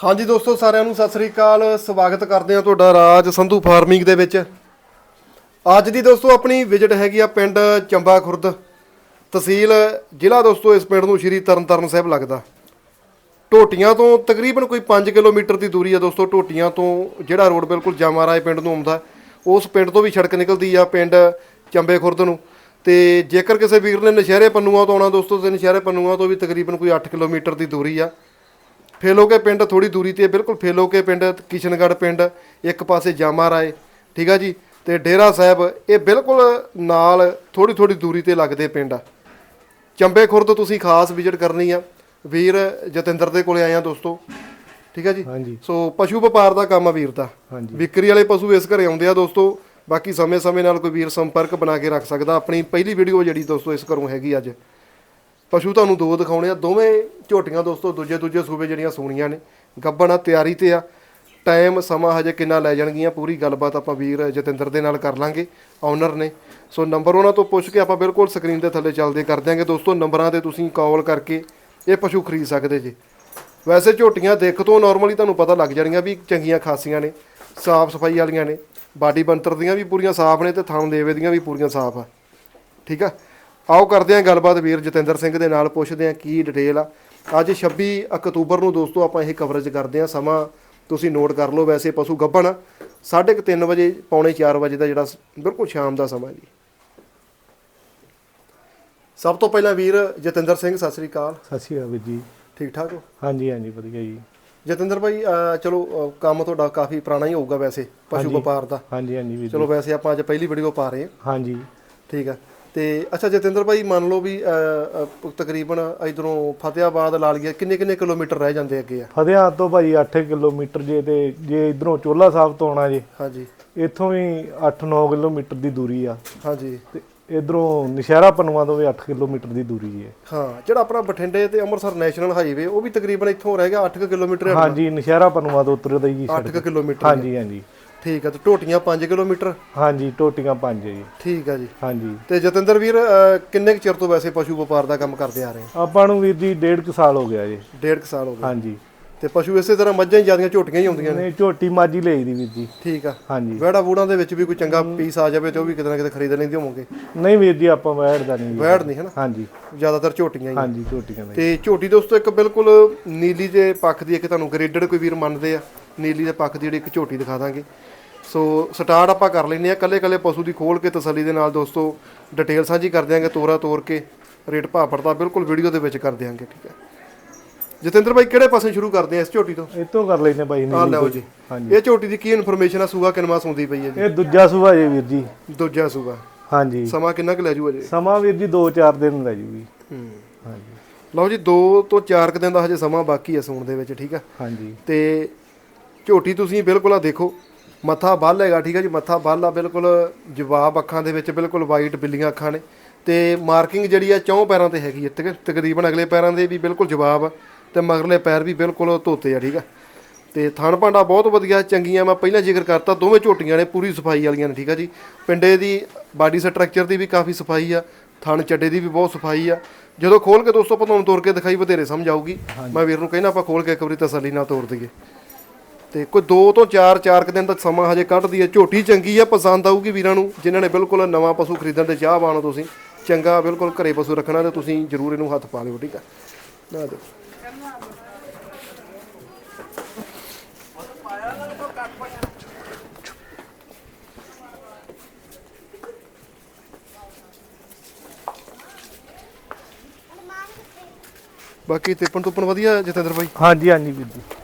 ਹਾਂਜੀ ਦੋਸਤੋ, ਸਾਰਿਆਂ ਨੂੰ ਸਤਿ ਸ੍ਰੀ ਅਕਾਲ। ਸਵਾਗਤ ਕਰਦੇ ਹਾਂ ਤੁਹਾਡਾ ਰਾਜ ਸੰਧੂ ਫਾਰਮਿੰਗ ਦੇ ਵਿੱਚ। ਅੱਜ ਦੀ ਦੋਸਤੋ, ਆਪਣੀ ਵਿਜ਼ਿਟ ਹੈਗੀ ਆ ਪਿੰਡ ਚੰਬਾ ਖੁਰਦ। ਤਹਿਸੀਲ ਜ਼ਿਲ੍ਹਾ ਦੋਸਤੋ, ਇਸ ਪਿੰਡ ਨੂੰ ਸ਼੍ਰੀ ਤਰਨਤਾਰਨ ਸਾਹਿਬ ਲੱਗਦਾ। ਟੋਟੀਆਂ ਤੋਂ ਤਕਰੀਬਨ ਕੋਈ 5 ਕਿਲੋਮੀਟਰ ਦੀ ਦੂਰੀ ਆ ਦੋਸਤੋ ਟੋਟੀਆਂ ਤੋਂ ਜਿਹੜਾ ਰੋਡ ਬਿਲਕੁਲ ਜਾਮਾਰਾਏ ਪਿੰਡ ਨੂੰ ਆਉਂਦਾ। ਉਸ ਪਿੰਡ ਤੋਂ ਵੀ ਸੜਕ ਨਿਕਲਦੀ ਆ ਪਿੰਡ ਚੰਬੇ ਖੁਰਦ ਨੂੰ। ਤੇ ਜੇਕਰ ਕਿਸੇ ਵੀਰ ਨੇ ਨਸ਼ਹਿਰੇ ਪੰਨੂਆਂ ਤੋਂ ਆਉਣਾ ਦੋਸਤੋ, ਤੇ ਨਸ਼ਹਿਰੇ ਪੰਨੂਆਂ ਤੋਂ ਵੀ ਤਕਰੀਬਨ ਕੋਈ 8 ਕਿਲੋਮੀਟਰ ਦੀ ਦੂਰੀ ਆ। ਫੇਲੋਕੇ ਪਿੰਡ ਥੋੜੀ ਦੂਰੀ ਤੇ ਹੈ, ਬਿਲਕੁਲ ਫੇਲੋਕੇ ਪਿੰਡ ਕਿਸ਼ਨਗੜ੍ਹ ਪਿੰਡ ਇੱਕ ਪਾਸੇ ਜਾਮਾ ਰਾਏ ਠੀਕ ਆ ਜੀ? ਤੇ ਡੇਰਾ ਸਾਹਿਬ ਇਹ ਬਿਲਕੁਲ ਨਾਲ ਥੋੜੀ ਥੋੜੀ ਦੂਰੀ ਤੇ ਲੱਗਦੇ ਪਿੰਡ ਆ। ਚੰਬੇ ਖੁਰਦ ਤੁਸੀਂ ਖਾਸ ਵਿਜ਼ਿਟ ਕਰਨੀ ਆ। ਵੀਰ ਜਤਿੰਦਰ ਦੇ ਕੋਲੇ ਆਏ ਆ ਦੋਸਤੋ। ਠੀਕ ਆ ਜੀ? ਹਾਂਜੀ। ਸੋ ਪਸ਼ੂ ਵਪਾਰ ਦਾ ਕੰਮ ਆ ਵੀਰ ਦਾ। ਹਾਂਜੀ। ਵਿਕਰੀ ਵਾਲੇ ਪਸ਼ੂ ਇਸ ਘਰੇ ਆਉਂਦੇ ਆ ਦੋਸਤੋ। ਬਾਕੀ ਸਮੇਂ-ਸਮੇਂ ਨਾਲ ਕੋਈ ਵੀਰ ਸੰਪਰਕ ਬਣਾ ਕੇ ਰੱਖ ਸਕਦਾ। ਆਪਣੀ ਪਹਿਲੀ ਵੀਡੀਓ ਜਿਹੜੀ ਦੋਸਤੋ ਇਸ ਘਰੋਂ ਹੈਗੀ ਅੱਜ। ਪਸ਼ੂ ਤੁਹਾਨੂੰ ਦੋ ਦਿਖਾਉਣੇ ਆ। ਦੋਵੇਂ ਝੋਟੀਆਂ ਦੋਸਤੋ, ਦੂਜੇ ਦੂਜੇ ਸੂਬੇ ਜਿਹੜੀਆਂ ਸੋਹਣੀਆਂ ਨੇ। ਗੱਬਣ ਆ, ਤਿਆਰੀ ਤੇ ਆ। ਟਾਈਮ ਸਮਾਂ ਹਜੇ ਕਿੰਨਾ ਲੈ ਜਾਣਗੀਆਂ, ਪੂਰੀ ਗੱਲਬਾਤ ਆਪਾਂ ਵੀਰ ਜਤਿੰਦਰ ਦੇ ਨਾਲ ਕਰ ਲਾਂਗੇ ਓਨਰ ਨੇ। ਸੋ ਨੰਬਰ ਉਹਨਾਂ ਤੋਂ ਪੁੱਛ ਕੇ ਆਪਾਂ ਬਿਲਕੁਲ ਸਕਰੀਨ ਦੇ ਥੱਲੇ ਚੱਲਦੇ ਕਰ ਦਿਆਂਗੇ। ਦੋਸਤੋ ਨੰਬਰਾਂ ਤੇ ਤੁਸੀਂ ਕਾਲ ਕਰਕੇ ਇਹ ਪਸ਼ੂ ਖਰੀਦ ਸਕਦੇ ਜੀ। ਵੈਸੇ ਝੋਟੀਆਂ ਦੇਖ ਤੋਂ ਨਾਰਮਲੀ ਤੁਹਾਨੂੰ ਪਤਾ ਲੱਗ ਜਾਣੀਆਂ ਵੀ ਚੰਗੀਆਂ ਖਾਸੀਆਂ ਨੇ, ਸਾਫ਼ ਸਫ਼ਾਈ ਵਾਲੀਆਂ ਨੇ। ਬਾਡੀ ਬੰਤਰ ਦੀਆਂ ਵੀ ਪੂਰੀਆਂ ਸਾਫ਼ ਨੇ ਤੇ ਥਣ ਦੇਵੇ ਦੀਆਂ ਵੀ ਪੂਰੀਆਂ ਸਾਫ਼ ਆ। ਠੀਕ ਆ? ਆਓ ਕਰਦੇ ਹਾਂ ਗੱਲਬਾਤ ਵੀਰ ਜਤਿੰਦਰ ਸਿੰਘ ਦੇ ਨਾਲ ਪੁੱਛਦੇ ਹਾਂ ਕੀ ਡਿਟੇਲ ਆ। ਅੱਜ 26 ਅਕਤੂਬਰ ਨੂੰ ਦੋਸਤੋ ਆਪਾਂ ਇਹ ਕਵਰੇਜ ਕਰਦੇ ਹਾਂ ਸਮਾਂ ਤੁਸੀਂ ਨੋਟ ਕਰ ਲਓ। ਵੈਸੇ ਪਸ਼ੂ ਗੱਭਣ 3:30 ਵਜੇ ਪੌਣੇ 4 ਵਜੇ ਦਾ ਜਿਹੜਾ ਬਿਲਕੁਲ ਸ਼ਾਮ ਦਾ ਸਮਾਂ ਜੀ। ਸਭ ਤੋਂ ਪਹਿਲਾਂ ਵੀਰ ਜਤਿੰਦਰ ਸਿੰਘ ਸਤਿ ਸ੍ਰੀ ਅਕਾਲ। ਸਤਿ ਸ਼੍ਰੀ ਅਕਾਲ ਵੀਰ ਜੀ। ਠੀਕ ਠਾਕ ਹੋ? ਹਾਂਜੀ ਹਾਂਜੀ ਵਧੀਆ ਜੀ। ਜਤਿੰਦਰ ਭਾਈ ਅਹ ਚਲੋ ਅਹ ਕੰਮ ਤੁਹਾਡਾ ਕਾਫੀ ਪੁਰਾਣਾ ਹੀ ਹੋਊਗਾ ਵੈਸੇ ਪਸ਼ੂ ਵਪਾਰ ਦਾ। ਹਾਂਜੀ ਹਾਂਜੀ ਵੀਰ ਜੀ। ਚਲੋ ਵੈਸੇ ਆਪਾਂ ਅੱਜ ਪਹਿਲੀ ਵੀਡੀਓ ਪਾ ਰਹੇ ਹਾਂ। ਹਾਂਜੀ। ਠੀਕ ਆ। ਤੇ ਅੱਛਾ ਜਤਿੰਦਰ ਭਾਈ ਮੰਨ ਲਓ ਵੀ ਤਕਰੀਬਨ ਇਧਰੋਂ ਫਤਿਆਬਾਦ ਲਾ ਲਈਏ ਕਿੰਨੇ ਕਿੰਨੇ ਕਿਲੋਮੀਟਰ ਰਹਿ ਜਾਂਦੇ ਅੱਗੇ ਆ? ਫਤਿਆਬਾਦ ਤੋਂ ਭਾਜੀ 8 ਕਿਲੋਮੀਟਰ ਜੇ ਤੇ ਜੇ ਇਧਰੋਂ ਚੋਲਾ ਸਾਹਿਬ ਤੋਂ ਆਉਣਾ ਜੇ ਹਾਂਜੀ। ਇੱਥੋਂ ਵੀ 8-9 ਕਿਲੋਮੀਟਰ ਦੀ ਦੂਰੀ ਆ। ਹਾਂਜੀ। ਤੇ ਇਧਰੋਂ ਨਸ਼ਹਿਰਾ ਪਨੂਆ ਤੋਂ ਵੀ 8 ਕਿਲੋਮੀਟਰ ਦੀ ਦੂਰੀ ਹੈ ਹਾਂ ਜਿਹੜਾ ਆਪਣਾ ਬਠਿੰਡੇ ਤੇ ਅੰਮ੍ਰਿਤਸਰ ਨੈਸ਼ਨਲ ਹਾਈਵੇ ਉਹ ਵੀ ਤਕਰੀਬਨ ਇੱਥੋਂ ਰਹਿ ਗਿਆ 8 ਕਿਲੋਮੀਟਰ ਹਾਂਜੀ ਨਸ਼ਹਿਰਾ ਪਨੂਆ ਤੋਂ ਉਤਰਦਾ ਜੀ 8 ਕਿਲੋਮੀਟਰ ਹਾਂਜੀ ਹਾਂਜੀ। ਠੀਕ ਆ ਤੇ ਟੋਟੀਆਂ 5 ਕਿਲੋਮੀਟਰ? ਹਾਂਜੀ ਟੋਟੀਆਂ ਪੰਜ ਜੀ। ਠੀਕ ਆ ਜੀ। ਹਾਂਜੀ। ਤੇ ਜਤਿੰਦਰ ਵੀਰ ਅਹ, ਕਿੰਨੇ ਕੁ ਚਿਰ ਤੋਂ ਵੈਸੇ ਪਸ਼ੂ ਵਪਾਰ ਦਾ ਕੰਮ ਕਰਦੇ ਆ ਰਹੇ ਆਪਾਂ ਨੂੰ ਵੀਰ ਜੀ ਡੇਢ ਕੁ ਸਾਲ ਹੋ ਗਿਆ ਜੀ। ਡੇਢ ਕੁ ਸਾਲ ਹੋ ਗਏ ਹਾਂਜੀ। ਤੇ ਪਸ਼ੂ ਇਸੇ ਤਰ੍ਹਾਂ ਮੱਝਾਂ ਹੀ ਜਿਆਦੀਆਂ ਝੋਟੀਆਂ ਹੀ ਹੁੰਦੀਆਂ ਨੇ? ਝੋਟੀ ਮਾਜੀ ਲਈ ਦੀ ਵੀਰ ਜੀ। ਠੀਕ ਆ। ਹਾਂਜੀ। ਵੜਾ ਵੂੜਾਂ ਦੇ ਵਿੱਚ ਵੀ ਕੋਈ ਚੰਗਾ ਪੀਸ ਆ ਜਾਵੇ ਤੇ ਉਹ ਵੀ ਕਿਤੇ ਨਾ ਕਿਤੇ ਖਰੀਦ ਲੈਂਦੇ ਹੋਵੋਗੇ? ਨਹੀਂ ਵੀਰ ਜੀ ਆਪਾਂ ਬੈਠਦਾ ਨਹੀਂ। ਵੈੜ ਨਹੀਂ ਹਨਾ? ਹਾਂਜੀ। ਜ਼ਿਆਦਾਤਰ ਝੋਟੀਆਂ ਹੀ ਆ। ਹਾਂਜੀ ਝੋਟੀਆਂ ਦਾ ਤੇ ਝੋਟੀ ਦੋਸਤੋ ਇੱਕ ਬਿਲਕੁਲ ਨੀਲੀ ਦੇ ਪੱਖ ਦੀ ਇੱਕ ਤੁਹਾਨੂੰ ਗ੍ਰੇਡਡ ਕੋਈ ਵੀਰ ਮੰਨਦੇ ਆ। ਨੀਲੀ ਦੇ ਪੱਖ ਦੀ ਜਿਹੜੀ ਇੱਕ ਝੋਟੀ ਦਿਖਾ ਦਾਂਗੇ। ਸੋ ਸਟਾਰਟ ਆਪਾਂ ਕਰ ਲੈਨੇ ਆ ਕੱਲੇ ਕੱਲੇ ਪਸ਼ੂ ਦੀ ਖੋਲ ਕੇ ਤਸੱਲੀ ਦੇ ਨਾਲ ਦੋਸਤੋ ਡਿਟੇਲ ਸਾਂਝੀ ਕਰ ਦਿਆਂਗੇ ਤੋਰਾ ਤੋਰ ਕੇ ਰੇਟ ਭਾਅ ਪੜਦਾ ਬਿਲਕੁਲ ਵੀਡੀਓ ਦੇ ਵਿੱਚ ਕਰ ਦਿਆਂਗੇ ਠੀਕ ਹੈ। ਜਤਿੰਦਰ ਭਾਈ ਕਿਹੜੇ ਪਾਸੇ ਸ਼ੁਰੂ ਕਰਦੇ ਆ ਇਸ ਝੋਟੀ ਤੋਂ? ਇਤੋਂ ਕਰ ਲੈਨੇ ਬਾਈ ਆ ਨੇ ਲਓ ਜੀ। ਹਾਂਜੀ। ਇਹ ਝੋਟੀ ਦੀ ਕੀ ਇਨਫੋਰਮੇਸ਼ਨ ਆ? ਸੂਆ ਕਿੰਨਵਾ ਸੌਂਦੀ ਪਈ ਹੈ ਜੀ? ਇਹ ਦੂਜਾ ਸੁਭਾ ਜੇ ਵੀਰ ਜੀ। ਦੂਜਾ ਸੂਆ। ਹਾਂਜੀ। ਸਮਾਂ ਕਿੰਨਾ ਕੁ ਲੈ ਜੂ ਅਜੇ? ਸਮਾਂ ਵੀਰ ਜੀ 2-4 ਦਿਨ ਲੈ ਜੂਗੀ। ਹੂੰ। ਹਾਂਜੀ। ਲਓ ਜੀ 2 ਤੋਂ 4 ਕੁ ਦਿਨ ਦਾ ਹਜੇ ਸਮਾਂ ਬਾਕੀ ਹੈ ਸੌਣ ਦੇ ਵਿੱਚ ਠੀਕ ਆ। ਹਾਂਜੀ। ਤੇ ਝੋਟੀ ਤੁਸੀਂ ਬਿਲਕੁਲ ਆ ਦੇਖੋ ਮੱਥਾ ਬੱਲ ਹੈਗਾ ਠੀਕ ਹੈ ਜੀ ਮੱਥਾ ਬੱਲ ਆ ਬਿਲਕੁਲ ਜਵਾਬ ਅੱਖਾਂ ਦੇ ਵਿੱਚ ਬਿਲਕੁਲ ਵਾਈਟ ਬਿੱਲੀਆਂ ਅੱਖਾਂ ਨੇ ਤੇ ਮਾਰਕਿੰਗ ਜਿਹੜੀ ਆ ਚੌਂ ਪੈਰਾਂ ਤੇ ਹੈਗੀ ਹੈ ਤਕ- ਤਕਰੀਬਨ ਅਗਲੇ ਪੈਰਾਂ ਦੇ ਵੀ ਬਿਲਕੁਲ ਜਵਾਬ ਆ ਤੇ ਮਗਰਲੇ ਪੈਰ ਵੀ ਬਿਲਕੁਲ ਧੋਤੇ ਆ ਠੀਕ ਆ। ਤੇ ਥਣ ਭਾਂਡਾ ਬਹੁਤ ਵਧੀਆ ਚੰਗੀਆਂ ਮੈਂ ਪਹਿਲਾਂ ਜ਼ਿਕਰ ਕਰਤਾ ਦੋਵੇਂ ਝੋਟੀਆਂ ਨੇ ਪੂਰੀ ਸਫ਼ਾਈ ਵਾਲੀਆਂ ਨੇ ਠੀਕ ਆ ਜੀ। ਪਿੰਡੇ ਦੀ ਬਾਡੀ ਸਟਰਕਚਰ ਦੀ ਵੀ ਕਾਫੀ ਸਫ਼ਾਈ ਆ ਥਣ ਚੱਡੇ ਦੀ ਵੀ ਬਹੁਤ ਸਫ਼ਾਈ ਆ। ਜਦੋਂ ਖੋਲ ਕੇ ਦੋਸਤੋ ਆਪਾਂ ਤੁਹਾਨੂੰ ਤੋੜ ਕੇ ਦਿਖਾਈ ਵਧੇਰੇ ਸਮਝ ਆਊਗੀ। ਮੈਂ ਵੀਰ ਨੂੰ ਕਹਿੰਦਾ ਆਪਾਂ ਖੋਲ ਕੇ ਇੱਕ ਵਾਰੀ ਤਸੱਲੀ ਨਾਲ ਤੋੜ ਦਈਏ। ਤੇ ਕੋਈ 2 ਤੋਂ 4 4 ਕੁ ਦਿਨ ਤੱਕ ਸਮਾਂ ਹਜੇ ਕੱਢਦੀ ਹੈ। ਝੋਟੀ ਚੰਗੀ ਆ, ਪਸੰਦ ਆਊਗੀ ਵੀਰਾਂ ਨੂੰ, ਜਿਨ੍ਹਾਂ ਨੇ ਬਿਲਕੁਲ ਨਵਾਂ ਪਸ਼ੂ ਖਰੀਦਣ ਦੇ ਚਾਹਵਾਨ ਹੋ ਤੁਸੀਂ। ਚੰਗਾ, ਬਿਲਕੁਲ ਘਰੇ ਪਸ਼ੂ ਰੱਖਣਾ ਤੇ ਤੁਸੀਂ ਜ਼ਰੂਰ ਇਹਨੂੰ ਹੱਥ ਪਾ ਲਿਓ, ਠੀਕ ਆ? ਨਾ ਦਿਓ ਬਾਕੀ ਤਿੱਪਣ ਤੁੱਪਣ ਵਧੀਆ, ਜਤਿੰਦਰ ਭਾਈ ਹਾਂਜੀ ਹਾਂਜੀ ਵੀਰ ਜੀ।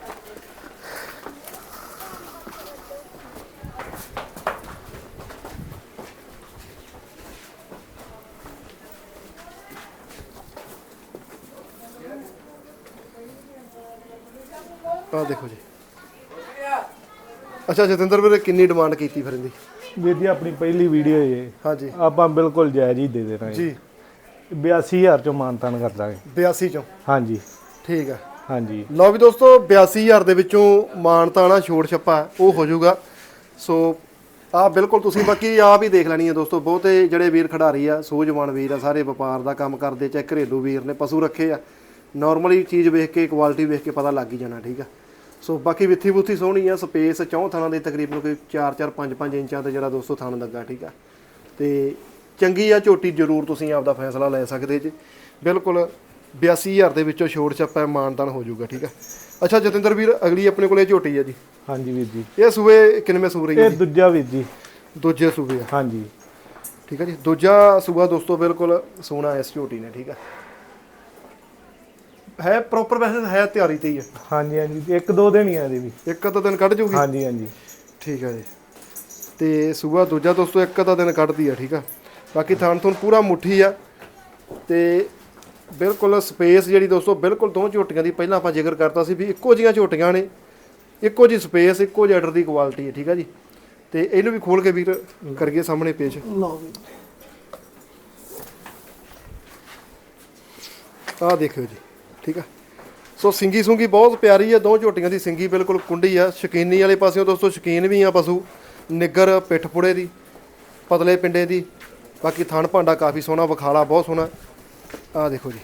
ਆਹ ਦੇਖੋ ਜੀ। ਅੱਛਾ ਜਤਿੰਦਰ ਵੀਰੇ ਕਿੰਨੀ ਡਿਮਾਂਡ ਕੀਤੀ ਫਿਰ ਇਹਦੀ? ਵੀਰ ਜੀ ਆਪਣੀ ਪਹਿਲੀ ਵੀਡੀਓ ਹੈ ਹਾਂਜੀ। ਆਪਾਂ ਬਿਲਕੁਲ ਜਾਇਜ਼ ਹੀ ਦੇ ਦੇਣਾ ਜੀ। ਜੀ 82000 ਚੋਂ ਮਾਨਤਾਨ ਕਰ ਦਾਂਗੇ। 82 ਚੋਂ? ਹਾਂਜੀ। ਠੀਕ ਆ। ਹਾਂਜੀ। ਲਓ ਵੀ ਦੋਸਤੋ 82000 ਦੇ ਵਿੱਚੋਂ ਮਾਨਤਾਣਾ ਛੋੜ ਛੱਪਾ ਉਹ ਹੋ ਜਾਊਗਾ। ਸੋ ਆ ਬਿਲਕੁਲ ਤੁਸੀਂ ਬਾਕੀ ਆਪ ਹੀ ਦੇਖ ਲੈਣੀ ਹੈ ਦੋਸਤੋ ਬਹੁਤੇ ਜਿਹੜੇ ਵੀਰ ਖਿਡਾਰੀ ਆ ਸੂਝਵਾਨ ਵੀਰ ਆ ਸਾਰੇ ਵਪਾਰ ਦਾ ਕੰਮ ਕਰਦੇ ਚਾਹੇ ਘਰੇਲੂ ਵੀਰ ਨੇ ਪਸ਼ੂ ਰੱਖੇ ਆ। ਨਾਰਮਲੀ ਚੀਜ਼ ਵੇਖ ਕੇ ਕੁਆਲਿਟੀ ਵੇਖ ਕੇ ਪਤਾ ਲੱਗ ਹੀ ਜਾਣਾ ਠੀਕ ਆ। ਸੋ ਬਾਕੀ ਵਿੱਥੀ ਬੁੱਥੀ ਸੋਹਣੀ ਆ ਸਪੇਸ ਚੌਂ ਥਾਣਾ ਦੇ ਤਕਰੀਬਨ ਕੋਈ 4-4 5-5 ਇੰਚਾਂ ਤੇ ਜਿਹੜਾ ਦੋਸਤੋ ਥਣ ਲੱਗਾ ਠੀਕ ਆ। ਤੇ ਚੰਗੀ ਆ ਝੋਟੀ ਜ਼ਰੂਰ ਤੁਸੀਂ ਆਪਦਾ ਫੈਸਲਾ ਲੈ ਸਕਦੇ ਜੀ। ਬਿਲਕੁਲ 82000 ਦੇ ਵਿੱਚੋਂ ਛੋੜ ਛੱਪਾ ਮਾਨਦਾਨ ਹੋ ਜਾਊਗਾ ਠੀਕ ਆ। ਅੱਛਾ ਜਤਿੰਦਰ ਵੀਰ ਅਗਲੀ ਆਪਣੇ ਕੋਲੇ ਝੋਟੀ ਆ ਜੀ। ਹਾਂਜੀ ਵੀਰ ਜੀ। ਇਹ ਸੂਏ ਕਿੰਨਵੇਂ ਸੂ ਰਹੀ ਹੈ ਇਹ ਦੂਜਾ ਵੀਰ ਜੀ। ਦੂਜੇ ਸੂਬੇ ਆ। ਹਾਂਜੀ। ਠੀਕ ਹੈ ਜੀ ਦੂਜਾ ਸੂਬਾ ਦੋਸਤੋ ਬਿਲਕੁਲ ਸੋਹਣਾ ਇਸ ਝੋਟੀ ਨੇ ਠੀਕ ਆ। ਹੈ ਪ੍ਰੋਪਰ ਵੈਸੇ ਹੈ ਤਿਆਰੀ ਤੇ ਹੀ ਹੈ। ਹਾਂਜੀ ਹਾਂਜੀ ਇੱਕ ਦੋ ਦਿਨ ਹੀ ਆ ਇਹਦੇ ਵੀ। ਇੱਕ ਅੱਧਾ ਦਿਨ ਕੱਢ ਜੂਗੀ? ਹਾਂਜੀ ਹਾਂਜੀ। ਠੀਕ ਹੈ ਜੀ। ਤੇ ਸੂਬਾ ਦੂਜਾ ਦੋਸਤੋ ਇੱਕ ਅੱਧਾ ਦਿਨ ਕੱਢਦੀ ਆ ਠੀਕ ਆ? ਬਾਕੀ ਥਾਣ ਥੁਣ ਪੂਰਾ ਮੁੱਠੀ ਆ। ਤੇ ਬਿਲਕੁਲ ਸਪੇਸ ਜਿਹੜੀ ਦੋਸਤੋ ਬਿਲਕੁਲ ਦੋ ਝੋਟੀਆਂ ਦੀ ਪਹਿਲਾਂ ਆਪਾਂ ਜ਼ਿਕਰ ਕਰਤਾ ਸੀ ਵੀ ਇੱਕੋ ਜੀਆਂ ਝੋਟੀਆਂ ਨੇ। ਇੱਕੋ ਜੀ ਸਪੇਸ ਇੱਕੋ ਜਿਹੇ ਆਰਡਰ ਦੀ ਕੁਆਲਿਟੀ ਹੈ ਠੀਕ ਆ ਜੀ? ਤੇ ਇਹਨੂੰ ਵੀ ਖੋਲ ਕੇ ਵੀਰ ਕਰੀਏ ਸਾਹਮਣੇ ਪੇਸ਼ ਲਓ ਵੀ ਆਹ ਦੇਖਿਓ ਜੀ। ਠੀਕ ਆ? ਸੋ ਸਿੰਗੀ ਸੁੰਗੀ ਬਹੁਤ ਪਿਆਰੀ ਆ ਦੋ ਝੋਟੀਆਂ ਦੀ ਸਿੰਗੀ ਬਿਲਕੁਲ ਕੁੰਡੀ ਆ। ਸ਼ਕੀਨੀ ਵਾਲੇ ਪਾਸਿਓਂ ਦੋਸਤੋ, ਸ਼ਕੀਨ ਵੀ ਆ ਪਸ਼ੂ। ਨਿੱਗਰ ਪਿੱਠ ਪੁੜੇ ਦੀ, ਪਤਲੇ ਪਿੰਡੇ ਦੀ, ਬਾਕੀ ਥਣ ਭਾਂਡਾ ਕਾਫੀ ਸੋਹਣਾ, ਵਿਖਾਲਾ ਬਹੁਤ ਸੋਹਣਾ। ਆਹ ਦੇਖੋ ਜੀ।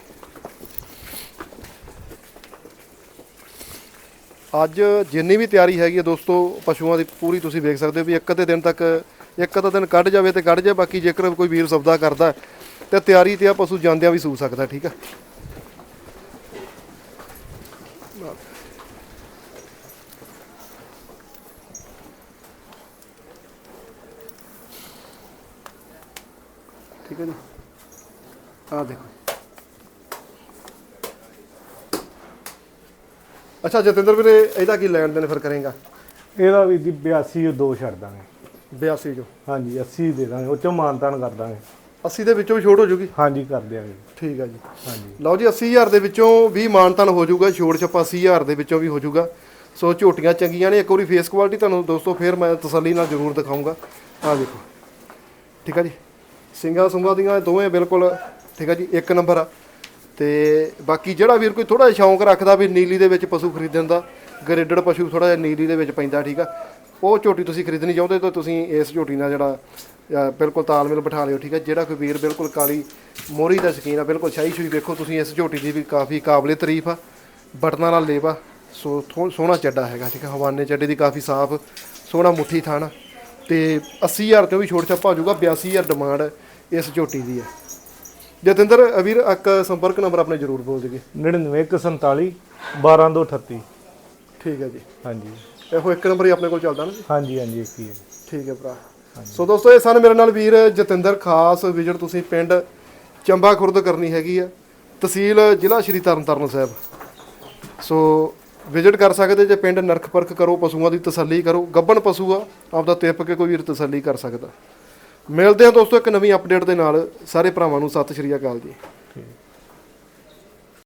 ਅੱਜ ਜਿੰਨੀ ਵੀ ਤਿਆਰੀ ਹੈਗੀ ਹੈ ਦੋਸਤੋ, ਪਸ਼ੂਆਂ ਦੀ ਪੂਰੀ ਤੁਸੀਂ ਵੇਖ ਸਕਦੇ ਹੋ ਵੀ ਇੱਕ ਅੱਧੇ ਦਿਨ ਤੱਕ, ਇੱਕ ਅੱਧਾ ਦਿਨ ਕੱਢ ਜਾਵੇ ਤੇ ਕੱਢ ਜਾਏ, ਬਾਕੀ ਜੇਕਰ ਕੋਈ ਵੀਰ ਸੌਦਾ ਕਰਦਾ, ਤੇ ਤਿਆਰੀ ਤੇ ਆ ਪਸ਼ੂ ਜਾਂਦਿਆਂ ਵੀ ਸੂ ਸਕਦਾ, ਠੀਕ ਆ? ਹੈ ਜੀ ਆਹ ਦੇਖੋ। ਅੱਛਾ ਜਤਿੰਦਰ ਵੀਰੇ ਇਹਦਾ ਕੀ ਲੈਣ ਦੇਣ ਫਿਰ ਕਰੇਗਾ? ਇਹਦਾ ਵੀਰ ਜੀ 82 ਉਹ ਦੋ ਛੱਡ ਦਾਂਗੇ। 82 ਜੋ ਹਾਂਜੀ 80 ਦੇ ਦਾਂਗੇ ਉਹ ਚੋਂ ਮਾਨਤਾਨ ਕਰ ਦਾਂਗੇ। 80 ਦੇ ਵਿੱਚੋਂ ਵੀ ਛੋਟ ਹੋ ਜੂਗੀ? ਹਾਂਜੀ ਕਰ ਦਿਆਂਗੇ। ਠੀਕ ਆ ਜੀ। ਹਾਂਜੀ। ਲਓ ਜੀ 80000 ਦੇ ਵਿੱਚੋਂ ਵੀ ਮਾਨਤਨ ਹੋ ਜਾਊਗਾ ਛੋੜ ਛੱਪਾ 80000 ਦੇ ਵਿੱਚੋਂ ਵੀ ਹੋ ਜਾਊਗਾ ਸੋ ਝੋਟੀਆਂ ਚੰਗੀਆਂ ਨੇ ਇੱਕ ਵਾਰੀ ਫੇਸ ਕੁਆਲਿਟੀ ਤੁਹਾਨੂੰ ਦੋਸਤੋ ਫੇਰ ਮੈਂ ਤਸੱਲੀ ਨਾਲ ਜ਼ਰੂਰ ਦਿਖਾਊਂਗਾ। ਆਹ ਦੇਖੋ। ਠੀਕ ਆ ਜੀ। ਸਿੰਗਾ ਸੁੰਗਾ ਦੀਆਂ ਦੋਵੇਂ ਬਿਲਕੁਲ, ਠੀਕ ਆ ਜੀ, ਇੱਕ ਨੰਬਰ ਆ। ਤੇ ਬਾਕੀ ਜਿਹੜਾ ਵੀਰ ਕੋਈ ਥੋੜਾ ਜਿਹਾ ਸ਼ੌਂਕ ਰੱਖਦਾ ਵੀ ਨੀਲੀ ਦੇ ਵਿੱਚ ਪਸ਼ੂ ਖਰੀਦਣ ਦਾ, ਗਰੇਡਡ ਪਸ਼ੂ ਥੋੜਾ ਜਿਹਾ ਨੀਲੀ ਦੇ ਵਿੱਚ ਪੈਂਦਾ, ਠੀਕ ਆ, ਉਹ ਝੋਟੀ ਤੁਸੀਂ ਖਰੀਦਣੀ ਚਾਹੁੰਦੇ ਤਾਂ ਤੁਸੀਂ ਇਸ ਝੋਟੀ ਨਾਲ ਜਿਹੜਾ ਬਿਲਕੁਲ ਤਾਲਮੇਲ ਬਿਠਾ ਲਿਓ, ਠੀਕ ਹੈ ਜਿਹੜਾ ਕੋਈ ਵੀਰ ਬਿਲਕੁਲ ਕਾਲੀ ਮੋਰੀ ਦਾ ਸ਼ਕੀਨ ਆ, ਬਿਲਕੁਲ ਸ਼ਾਹੀ ਸ਼ੂਈ, ਵੇਖੋ ਤੁਸੀਂ ਇਸ ਝੋਟੀ ਦੀ ਵੀ ਕਾਫੀ ਕਾਬਲੇ ਤਾਰੀਫ ਆ, ਬਟਨਾਂ ਨਾਲ ਲੇਵਾ, ਸੋ ਥੋ- ਸੋਹਣਾ ਚੱਡਾ ਹੈਗਾ, ਠੀਕ ਹੈ ਹਵਾਨੇ ਚੱਡੇ ਦੀ ਕਾਫੀ ਸਾਫ਼, ਸੋਹਣਾ ਮੁੱਠੀ ਥਾਣਾ ਤੇ 80000 ਤੋਂ ਵੀ ਛੋਟ ਛਾਪਾ ਹੋ ਜਾਊਗਾ 82000 ਡਿਮਾਂਡ ਇਸ ਝੋਟੀ ਦੀ ਹੈ। ਜਤਿੰਦਰ ਵੀਰ ਇੱਕ ਸੰਪਰਕ ਨੰਬਰ ਆਪਣੇ ਜ਼ਰੂਰ ਬੋਲ ਦਿਓ 99147 12238 ਠੀਕ ਹੈ ਜੀ। ਹਾਂਜੀ। ਇਹੋ ਇੱਕ ਨੰਬਰ ਹੀ ਆਪਣੇ ਕੋਲ ਚੱਲਦਾ ਨਾ ਜੀ। ਹਾਂਜੀ ਹਾਂਜੀ ਇੱਕ ਹੀ ਹੈ। ਠੀਕ ਹੈ ਭਰਾ। ਸੋ ਦੋਸਤੋ ਇਹ ਸਨ ਮੇਰੇ ਨਾਲ ਵੀਰ ਜਤਿੰਦਰ ਖਾਸ ਵਿਜ਼ਿਟ ਤੁਸੀਂ ਪਿੰਡ ਚੰਬਾ ਖੁਰਦ ਕਰਨੀ ਹੈਗੀ ਆ ਤਹਿਸੀਲ ਜ਼ਿਲ੍ਹਾ ਸ਼੍ਰੀ ਤਰਨਤਾਰਨ ਸਾਹਿਬ। ਸੋ ਵਿਜ਼ਿਟ ਕਰ ਸਕਦੇ ਜੇ ਪਿੰਡ ਨਰਖ ਪਰਖ ਕਰੋ, ਪਸ਼ੂਆਂ ਦੀ ਤਸੱਲੀ ਕਰੋ, ਗੱਬਣ ਪਸ਼ੂ ਆ, ਆਪਦਾ ਤਿੱਪ ਕੇ ਕੋਈ ਵੀਰ ਤਸੱਲੀ ਕਰ ਸਕਦਾ। ਮਿਲਦੇ ਹਾਂ ਦੋਸਤੋ ਇੱਕ ਨਵੀਂ ਅਪਡੇਟ ਦੇ ਨਾਲ। ਸਾਰੇ ਭਰਾਵਾਂ ਨੂੰ ਸਤਿ ਸ਼੍ਰੀ ਅਕਾਲ ਜੀ।